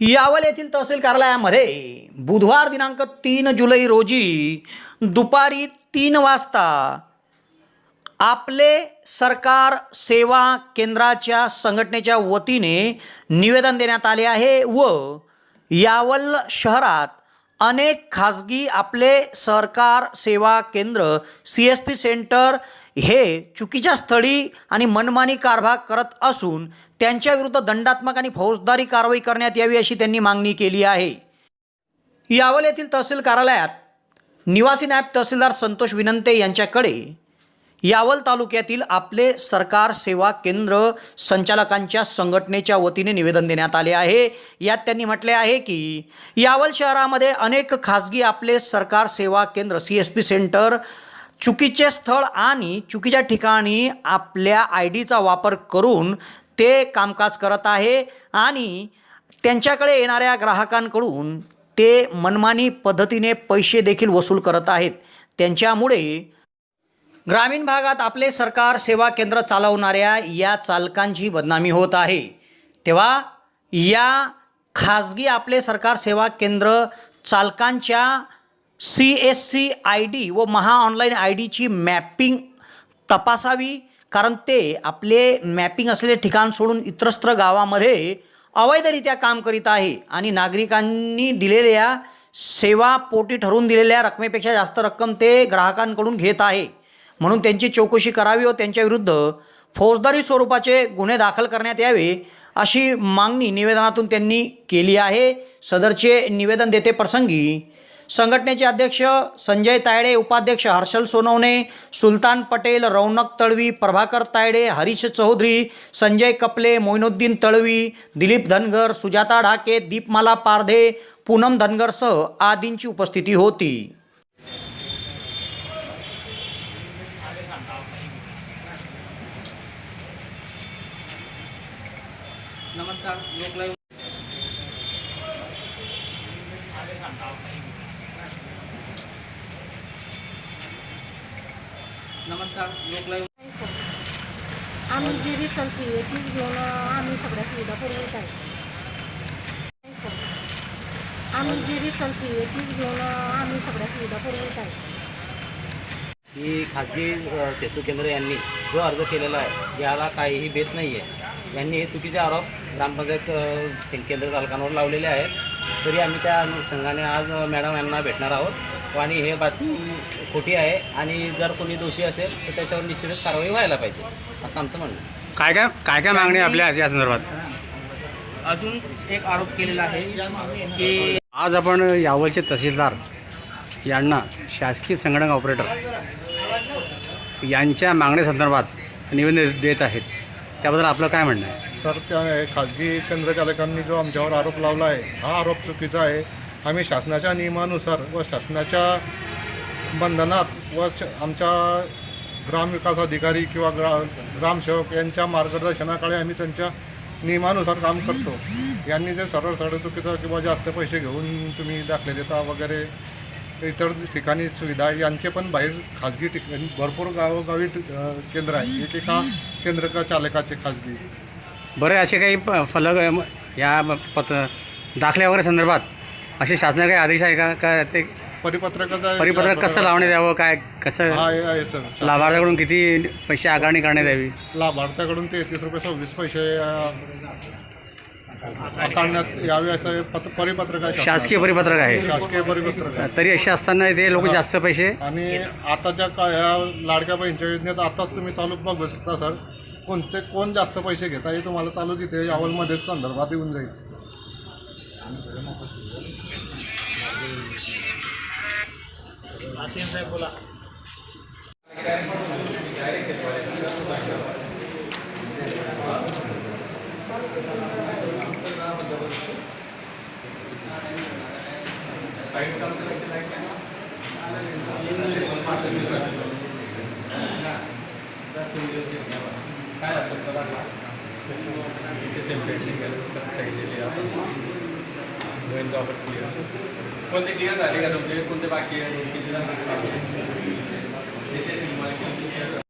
यावल येथील तहसील कार्यालयामध्ये बुधवार दिनांक तीन जुलै रोजी दुपारी तीन वाजता आपले सरकार सेवा केंद्राच्या संघटनेच्या वतीने निवेदन देण्यात आले आहे व यावल शहरात अनेक खाजगी आपले सरकार सेवा केंद्र सी एस पी सेंटर हे चुकीच्या स्थळी आणि मनमानी कारभार करत असून त्यांच्याविरुद्ध दंडात्मक आणि फौजदारी कारवाई करण्यात यावी अशी त्यांनी मागणी केली आहे. यावल येथील तहसील कार्यालयात निवासी नायब तहसीलदार संतोष विनंते यांच्याकडे यावल तालुक्यातील आपले सरकार सेवा केंद्र संचालकांच्या संघटनेच्या वतीने निवेदन देण्यात आले आहे. यात त्यांनी म्हटले आहे की यावल शहरामध्ये अनेक खाजगी आपले सरकार सेवा केंद्र सी एस पी सेंटर चुकीचे स्थळ आणि चुकीच्या ठिकाणी आपल्या आय डीचा वापर करून ते कामकाज करत आहे आणि त्यांच्याकडे येणाऱ्या ग्राहकांकडून ते मनमानी पद्धतीने पैसे देखील वसूल करत आहेत. त्यांच्यामुळे ग्रामीण भागात आपले सरकार सेवा केंद्र चालवणाऱ्या या चालकांची बदनामी होत आहे. तेव्हा या खाजगी आपले सरकार सेवा केंद्र चालकांच्या C S C I D व महा ऑनलाईन आय डीची मॅपिंग तपासावी कारण ते आपले मॅपिंग असलेले ठिकाण सोडून इतरस्त्र गावामध्ये अवैधरित्या काम करीत आहे आणि नागरिकांनी दिलेल्या सेवा पोटी ठरवून दिलेल्या रकमेपेक्षा जास्त रक्कम ते ग्राहकांकडून घेत आहे. म्हणून त्यांची चौकशी करावी व त्यांच्याविरुद्ध फौजदारी स्वरूपाचे गुन्हे दाखल करण्यात यावे अशी मागणी निवेदनातून त्यांनी केली आहे. सदरचे निवेदन देते प्रसंगी संघटनेचे अध्यक्ष संजय तायडे उपाध्यक्ष हर्षल सोनवणे सुलतान पटेल रौनक तळवी प्रभाकर तायडे हरीश चौधरी संजय कपले मोइनुद्दीन तळवी दिलीप धनगर सुजाता ढाके दीपमाला पारधे पूनम धनगरसह आदींची उपस्थिती होती. नमस्कार लोकलाईव्ह नमस्कार लोकलाईव्ह नाही सर आम्ही जी रिसल फी आहे तीच घेऊन आम्ही सगळ्या सुविधा पुरवत आहे आम्ही जी रिसल फी आहे तीच घेऊन आम्ही सगळ्या सुविधा पुरवत आहे की खाजगी सेतू केंद्र यांनी जो अर्ज केलेला आहे याला काहीही बेस नाही आहे यांनी हे चुकीचे आरोप ग्रामपंचायत केंद्र चालकांवर लावलेले आहेत. तरी आम्ही त्या अनुषंगाने आज मॅडम यांना भेटणार आहोत. आणि हे बातमी खोटी आहे आणि जर कोणी दोषी असेल तर त्याच्यावर निश्चितच कारवाई व्हायला पाहिजे असं आमचं म्हणणं आहे. काय काय काय काय मागणी आहे आपल्या या संदर्भात? अजून एक आरोप केलेला आहे की आज आपण यावलचे तहसीलदार यांना शासकीय संगणक ऑपरेटर यांच्या मागण्यासंदर्भात निवेदन देत आहेत. त्याबद्दल आपलं काय म्हणणं आहे? सर त्या खाजगी केंद्रचालकांनी जो आमच्यावर आरोप लावला आहे हा आरोप चुकीचा आहे. आम्ही शासनाच्या नियमानुसार व शासनाच्या बंधनात व श- आमच्या ग्रामविकास अधिकारी किंवा ग्रा ग्रामसेवक यांच्या मार्गदर्शनाकडे आम्ही त्यांच्या नियमानुसार काम करतो. यांनी जे सरळ सरळ चुकीचं किंवा जास्त पैसे घेऊन तुम्ही दाखले देता वगैरे इतर ठिकाणी सुविधा यांचे पण बाहेर खाजगी ठिकाणी भरपूर गावोगावी केंद्र आहे. एकेका केंद्र चालकाचे खाजगी. बरे असे काही प- फलक या पत्र दाखल्या वगैरे संदर्भात असे शासनाचे काही आदेश आहे का? का ते परिपत्रकाचा परिपत्रक कसं लावण्यात यावं? काय कसं हा आहे आहे सर. लाभार्थ्याकडून किती पैसे आकारणी करण्यात यावी? लाभार्थ्याकडून तेहतीस रुपये सव्वीस पैसे अं, आकारण्यात यावे असं पत- परिपत्रक आहे शासकीय परिपत्रक आहे. शासकीय परिपत्रक आहे. तरी असे असताना ते लोक जास्त पैसे आणि आताच्या का ह्या लाडक्या बहिणीच्या योजनेत आताच तुम्ही चालू बघू शकता सर. कोणते कोण जास्त पैसे घेता हे तुम्हाला चालू तिथे यावलमध्येच संदर्भात येऊन जाईल. कोणते क्लिअर झाले का तुमचे कोणते बाकी आहे? किती जण बाकी आहे? येते असेल मला किती clear झाले.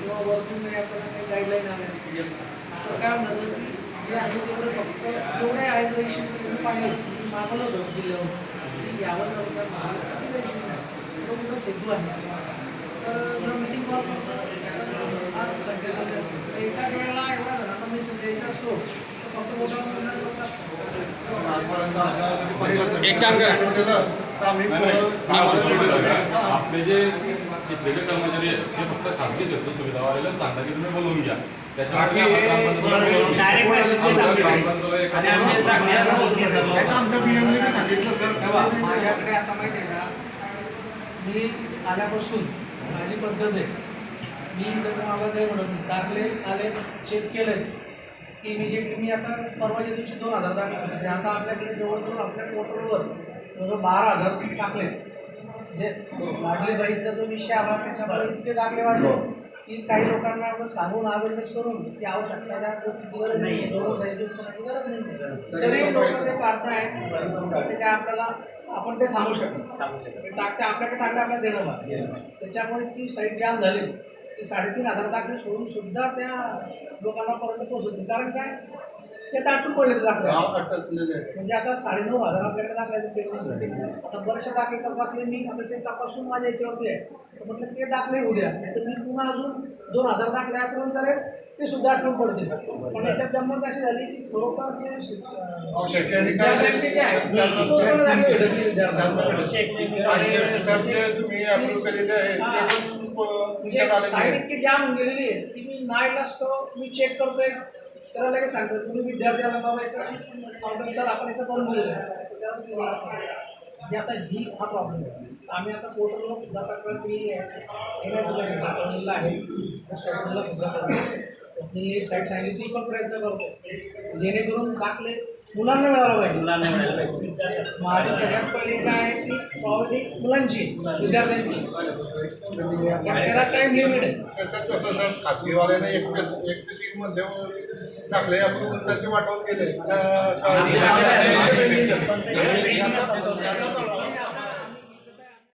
किंवा वरतून आपल्याला काही गाईडलाईन आल्या तर काय की जे आहे तेवढं फक्त आहे मी मागवलं होतं की यावं सेतू आहे. तर मिटिंग कॉल करतो संख्या एकाच वेळेला एवढा जणांना द्यायचा असतो. एक काम करा. आपले जे जे कर्मचारी आहेत ते फक्त खासगी सेतू सुविधावाल्याला सांगता की तुम्ही बोलवून घ्या. नाही आमच्या सांगितलं सर. माझ्याकडे आता माहिती आहे का मी आल्यापासून माझी पद्धत आहे. मी इथं तुम्हाला काही म्हणत नाही. दाखले आले चेक केले की इमिजिएटली मी आता परवाच्या दिवशी दोन हजार दाखले होते. आता आपल्याकडे जवळजवळ आपल्या पोर्टलवर जवळ बारा हजार टाकले. जे लाडली बाईचा जो विषय आला त्याच्यामुळे इतके दाखले वाढले की काही लोकांना आपण सांगून अवेअरनेस करून की आवश्यकता त्या गोष्टीची गरज नाही तरी लोक ते काढतायत ते काय आपल्याला आपण ते सांगू शकतो ते टाकते आपल्याकडे टाकले आपल्याला देणं लागतं त्याच्यामुळे ती साईट जाम झाली. ती साडेतीन हजार दाखले सोडून सुद्धा त्या लोकांना पर्यंत पोहोचत नाही कारण काय ते ताटून पडले ते दाखले आहे. म्हणजे आता साडेनऊ हजार आपल्याकडे दाखल्याचे पेमेंट आता बरेचसे दाखले तपासले मी आता ते तपासून माझ्या याच्यावरती आहे तर म्हटलं ते दाखले उद्या तर मी पुन्हा अजून दोन हजार दाखले आकलन करेल ते सुद्धा आठवण पडतील पण याच्यात गंमत अशी झाली की खरोखर जे जे आहेत पण आहे पण म्हणजे साईड इतकी जाम होऊन गेलेली आहे. की मी नाईट असतो मी चेक करतोय. त्याला लगेच सांगतो तुम्ही विद्यार्थ्याला बाबायचं काउंटर सर आपण याचं करून बोलूया ती म्हणजे आता ही हा प्रॉब्लेम आहे. आम्ही आता पोर्टलला सुद्धा तक्रार केलेली आहे. येण्याचं पाठवलेलं आहे. त्या सुद्धा एक साईड सांगितली ती पण प्रयत्न करतो जेणेकरून दाखले मुलांना मिळाला पाहिजे. मुलांना मिळायला पाहिजे. माझी सगळ्यात पहिली काय आहे ती पावली मुलांची विद्यार्थ्यांची. त्याला टाईम लिमिट आहे. त्याच्यात कसं सर खाजगीवाल्याने एकटेच एक ते तीन मध्ये टाकले आपण उन्नती वाटवून गेले त्याचा